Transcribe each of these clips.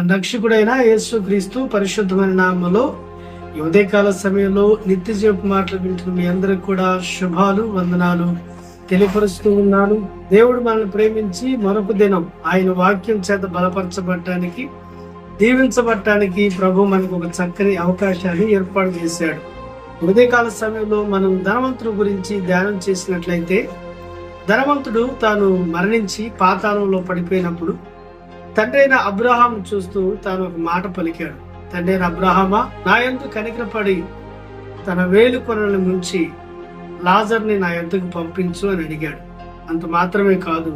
మన రక్షకుడైన యేసు క్రీస్తు పరిశుద్ధమైన నామలో ఈ ఉదయకాల సమయంలో నిత్య చెప్పు మాటలు వింటున్న మీ అందరికి కూడా శుభాలు వందనాలు తెలియపరుస్తూ ఉన్నాను. దేవుడు మనల్ని ప్రేమించి మరొక దినం ఆయన వాక్యం చేత బలపరచబడటానికి దీవించబడటానికి ప్రభు మనకు ఒక చక్కని అవకాశాన్ని ఏర్పాటు చేశాడు. ఉదయకాల సమయంలో మనం ధనవంతుడు గురించి ధ్యానం చేసినట్లయితే ధనవంతుడు తాను మరణించి పాతాళంలో పడిపోయినప్పుడు తండ్రి అయిన అబ్రహాం చూస్తూ తాను ఒక మాట పలికాడు. తండ్రి అయిన అబ్రహామా నా ఎందు కనికరపడి తన వేలు కొనలను ముంచి లాజర్ని నా ఎంతకు పంపించు అని అడిగాడు. అంత మాత్రమే కాదు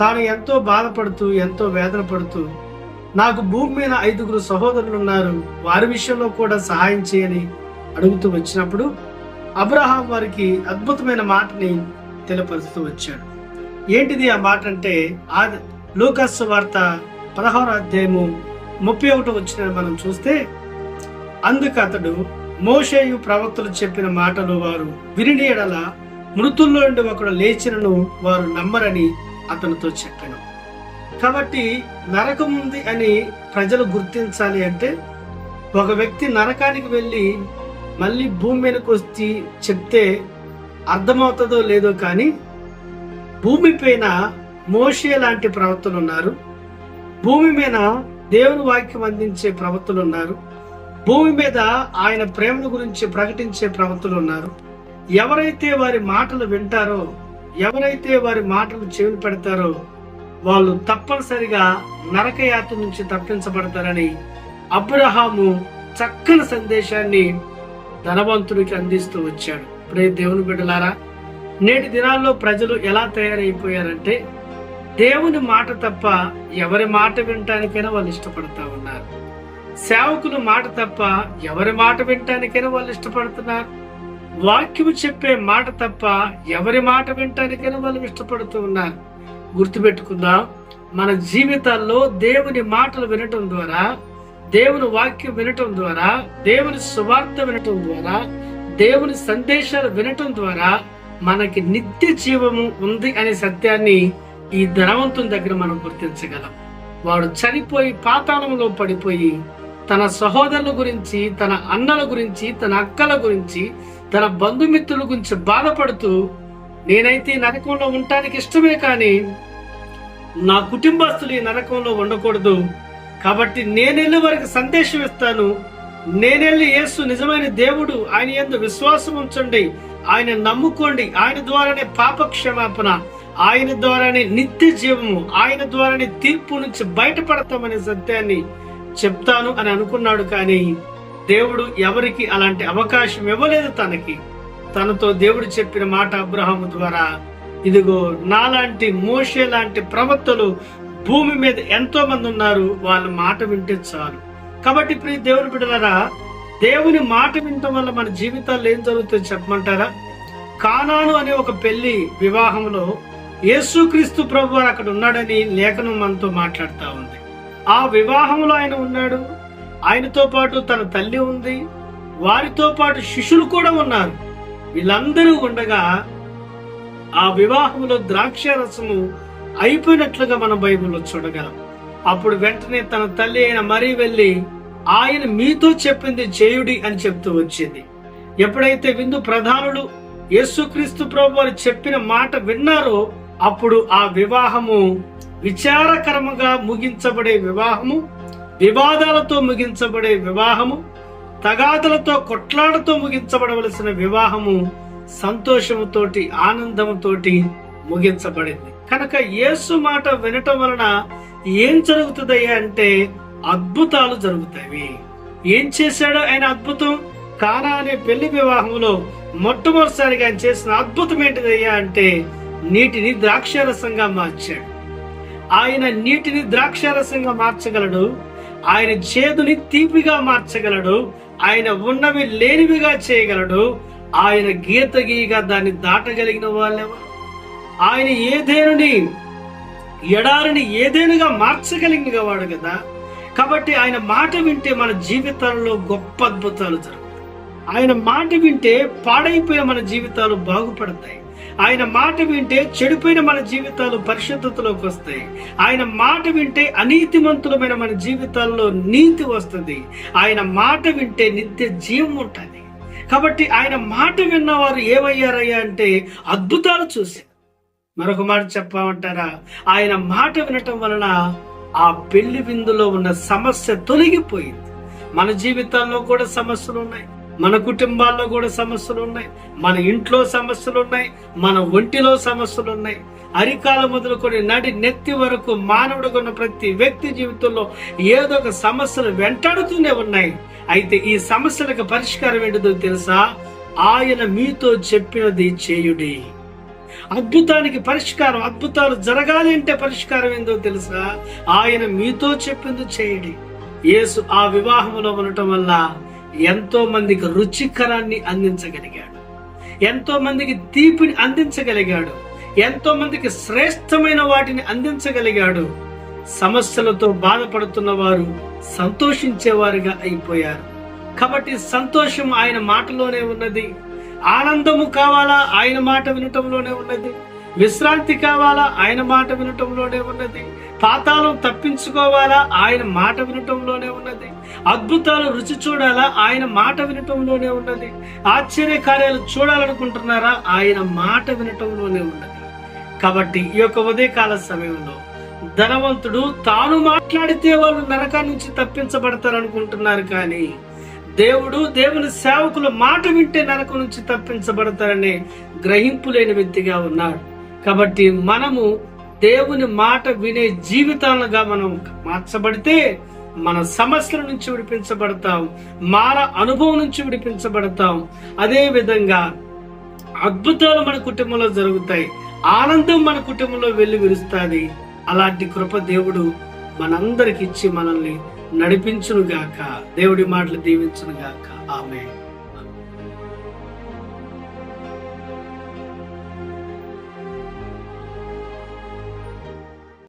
తాను ఎంతో బాధపడుతూ ఎంతో వేదన పడుతూ నాకు భూమి మీద ఐదుగురు సహోదరులు ఉన్నారు వారి విషయంలో కూడా సహాయం చేయని అడుగుతూ వచ్చినప్పుడు అబ్రహాం వారికి అద్భుతమైన మాటని తెలియపరుస్తూ వచ్చాడు. ఏంటిది ఆ మాట అంటే ఆ లూకస్ వార్త పదహారు అధ్యాయము ముప్పై ఒకటి వచ్చిన మనం చూస్తే అందుకు అతడు మోషేయు ప్రవక్తలు చెప్పిన మాటలు వారు విని ఎడల మృతుల్లో నుండి ఒకడు లేచినను వారు నమ్మరని అతనితో చెప్పాను. కాబట్టి నరకం ఉంది అని ప్రజలు గుర్తించాలి అంటే ఒక వ్యక్తి నరకానికి వెళ్ళి మళ్ళీ భూమి మీదకి వచ్చి చెప్తే అర్థమవుతుందో లేదో కానీ భూమి పైన మోషే లాంటి ప్రవక్తలు ఉన్నారు. భూమి మీద దేవుని వాక్యం అందించే ప్రవక్తలు ఉన్నారు. భూమి మీద ఆయన ప్రేమను గురించి ప్రకటించే ప్రవక్తలు ఉన్నారు. ఎవరైతే వారి మాటలు వింటారో ఎవరైతే వారి మాటలు చెవిని పెడతారో వాళ్ళు తప్పనిసరిగా నరకయాత్ర నుంచి తప్పించబడతారని అబ్రహాము చక్కని సందేశాన్ని ధనవంతుడికి అందిస్తూ వచ్చాడు. ప్రే దేవుని బిడ్డలారా నేటి దినాల్లో ప్రజలు ఎలా తయారైపోయారంటే దేవుని మాట తప్ప ఎవరి మాట వినటానికైనా వాళ్ళు ఇష్టపడతా ఉన్నారు. సేవకుల మాట తప్ప ఎవరి మాట వినటానికైనా వాళ్ళు ఇష్టపడుతున్నారు. వాక్యము చెప్పే మాట తప్ప ఎవరి మాట వినటానికైనా వాళ్ళు ఇష్టపడుతూ ఉన్నారు. గుర్తుపెట్టుకుందాం మన జీవితాల్లో దేవుని మాటలు వినటం ద్వారా దేవుని వాక్యం వినటం ద్వారా దేవుని సువార్త వినటం ద్వారా దేవుని సందేశాలు వినటం ద్వారా మనకి నిత్య జీవము ఉంది అనే సత్యాన్ని ఈ ధనవంతుని దగ్గర మనం గుర్తించగలం. వాడు చనిపోయి పాతాళంలో పడిపోయి తన సహోదరుల గురించి తన అన్నల గురించి తన అక్కల గురించి తన బంధుమిత్రుల గురించి బాధపడుతూ నేనైతే ఈ నరకంలో ఉండటానికి ఇష్టమే కానీ నా కుటుంబస్తులు ఈ నరకంలో ఉండకూడదు. కాబట్టి నేనెళ్ళి వారికి సందేశం ఇస్తాను. నేనెళ్ళి యేసు నిజమైన దేవుడు ఆయన ఎందు విశ్వాసం ఉంచండి. ఆయన నమ్ముకోండి. ఆయన ద్వారానే పాప క్షమాపణ ఆయన ద్వారానే నిత్య జీవము ఆయన ద్వారానే తీర్పు నుంచి బయటపడతామనే సత్యాన్ని చెప్తాను అని అనుకున్నాడు కానీ దేవుడు ఎవరికి అలాంటి అవకాశం ఇవ్వలేదు తనకి. తనతో దేవుడు చెప్పిన మాట అబ్రహాము ద్వారా ఇదిగో నాలాంటి మోషే లాంటి ప్రవక్తలు భూమి మీద ఎంతో మంది ఉన్నారు వాళ్ళ మాట వింటే చాలు. కాబట్టి ప్రియ దేవుని బిడ్డలారా దేవుని మాట వినటం వల్ల మన జీవితాల్లో ఏం జరుగుతుందో చెప్పమంటారా? కానాను అనే ఒక పెళ్ళి వివాహంలో యేసుక్రీస్తు ప్రభు వారు అక్కడ ఉన్నాడని లేఖనం మనతో మాట్లాడుతూ ఉంది. ఆ వివాహంలో ఆయన ఉన్నాడు. ఆయనతో పాటు తన తల్లి ఉంది. వారితో పాటు శిష్యులు కూడా ఉన్నారు. వీళ్ళందరూ ఉండగా ఆ వివాహంలో ద్రాక్ష రసము అయిపోయినట్లుగా మన బైబిల్లో చూడగలం. అప్పుడు వెంటనే తన తల్లి అయిన మరీ వెళ్ళి ఆయన మీతో చెప్పింది చేయుడి అని చెప్తూ వచ్చింది. ఎప్పుడైతే విందు ప్రధానులు యేసుక్రీస్తు ప్రభు వారు చెప్పిన మాట విన్నారో అప్పుడు ఆ వివాహము విచారకరముగా ముగించబడే వివాహము వివాదాలతో ముగించబడే వివాహము తగాదలతో కొట్లాడతో ముగించబడవలసిన వివాహము సంతోషముతోటి ఆనందముతోటి ముగించబడింది. కనుక యేసు మాట వినటం వలన ఏం జరుగుతుందయ్యా అంటే అద్భుతాలు జరుగుతాయి. ఏం చేశాడో ఆయన అద్భుతం? కానా అనే పెళ్ళి వివాహంలో మొట్టమొదటిసారిగా ఆయన చేసిన అద్భుతం ఏంటిదయ్యా అంటే నీటిని ద్రాక్షారసంగా మార్చాడు. ఆయన నీటిని ద్రాక్షారసంగా మార్చగలడు. ఆయన చేదుని తీపిగా మార్చగలడు. ఆయన ఉన్నవి లేనివిగా చేయగలడు. ఆయన గీత గీయగా దాన్ని దాటగలిగిన వాళ్ళెవరు? ఆయన ఏదేనుని ఎడారిని ఏదేనుగా మార్చగలిగిన వాడు కదా. కాబట్టి ఆయన మాట వింటే మన జీవితాల్లో గొప్ప అద్భుతాలు జరుగుతాయి. ఆయన మాట వింటే పాడైపోయిన మన జీవితాలు బాగుపడతాయి. ఆయన మాట వింటే చెడిపోయిన మన జీవితాలు పరిశుద్ధతలోకి వస్తాయి. ఆయన మాట వింటే అనీతిమంతులమైన మన జీవితాల్లో నీతి వస్తుంది. ఆయన మాట వింటే నిత్య జీవం ఉంటుంది. కాబట్టి ఆయన మాట విన్నవారు ఏమయ్యారయ్యా అంటే అద్భుతాలు చూసి మరొక మాట చెప్పమంటారా? ఆయన మాట వినటం వలన ఆ పెళ్ళి విందులో ఉన్న సమస్య తొలగిపోయింది. మన జీవితాల్లో కూడా సమస్యలు ఉన్నాయి. మన కుటుంబాల్లో కూడా సమస్యలు ఉన్నాయి. మన ఇంట్లో సమస్యలు ఉన్నాయి. మన ఒంటిలో సమస్యలు ఉన్నాయి. అరికాల మొదలుకొని నడి నెత్తి వరకు మానవుడుకున్న ప్రతి వ్యక్తి జీవితంలో ఏదో ఒక సమస్యలు వెంటాడుతూనే ఉన్నాయి. అయితే ఈ సమస్యలకు పరిష్కారం ఏంటిదో తెలుసా? ఆయన మీతో చెప్పినది చేయుడి. అద్భుతానికి పరిష్కారం అద్భుతాలు జరగాలి అంటే పరిష్కారం ఏందో తెలుసా? ఆయన మీతో చెప్పింది చేయండి. యేసు ఆ వివాహంలో ఉండటం వల్ల ఎంతో మందికి రుచికరాన్ని అందించగలిగాడు. ఎంతో మందికి తీపిని అందించగలిగాడు. ఎంతో మందికి శ్రేష్టమైన వాటిని అందించగలిగాడు. సమస్యలతో బాధపడుతున్న వారు సంతోషించేవారుగా అయిపోయారు. కాబట్టి సంతోషం ఆయన మాటలోనే ఉన్నది. ఆనందము కావాలా ఆయన మాట వినటంలోనే ఉన్నది. విశ్రాంతి కావాలా ఆయన మాట వినటంలోనే ఉన్నది. పాతాళం తప్పించుకోవాలా ఆయన మాట వినటంలోనే ఉన్నది. అద్భుతాలు రుచి చూడాలా? ఆయన మాట వినటంలోనే ఉన్నది. ఆశ్చర్య కార్యాలు చూడాలనుకుంటున్నారా? ఆయన మాట వినటంలోనే ఉన్నది. కాబట్టి ఈ యొక్క ఉదయకాల సమయంలో ధనవంతుడు తాను మాట్లాడితే వాళ్ళు నరకా నుంచి తప్పించబడతారు అనుకుంటున్నారు కానీ దేవుడు దేవుని సేవకుల మాట వింటే నరకం నుంచి తప్పించబడతారనే గ్రహింపు లేని వ్యక్తిగా ఉన్నాడు. కాబట్టి మనము దేవుని మాట వినే జీవితాలుగా మనం మార్చబడితే మన సమస్యల నుంచి విడిపించబడతాం మార అనుభవం నుంచి విడిపించబడతాం అదే విధంగా అద్భుతాలు మన కుటుంబంలో జరుగుతాయి ఆనందం మన కుటుంబంలో వెళ్ళి విరుస్తుంది. అలాంటి కృప దేవుడు మనందరికి ఇచ్చి మనల్ని నడిపించునుగాక. దేవుడి మాటలు దీవించునుగాక. ఆమె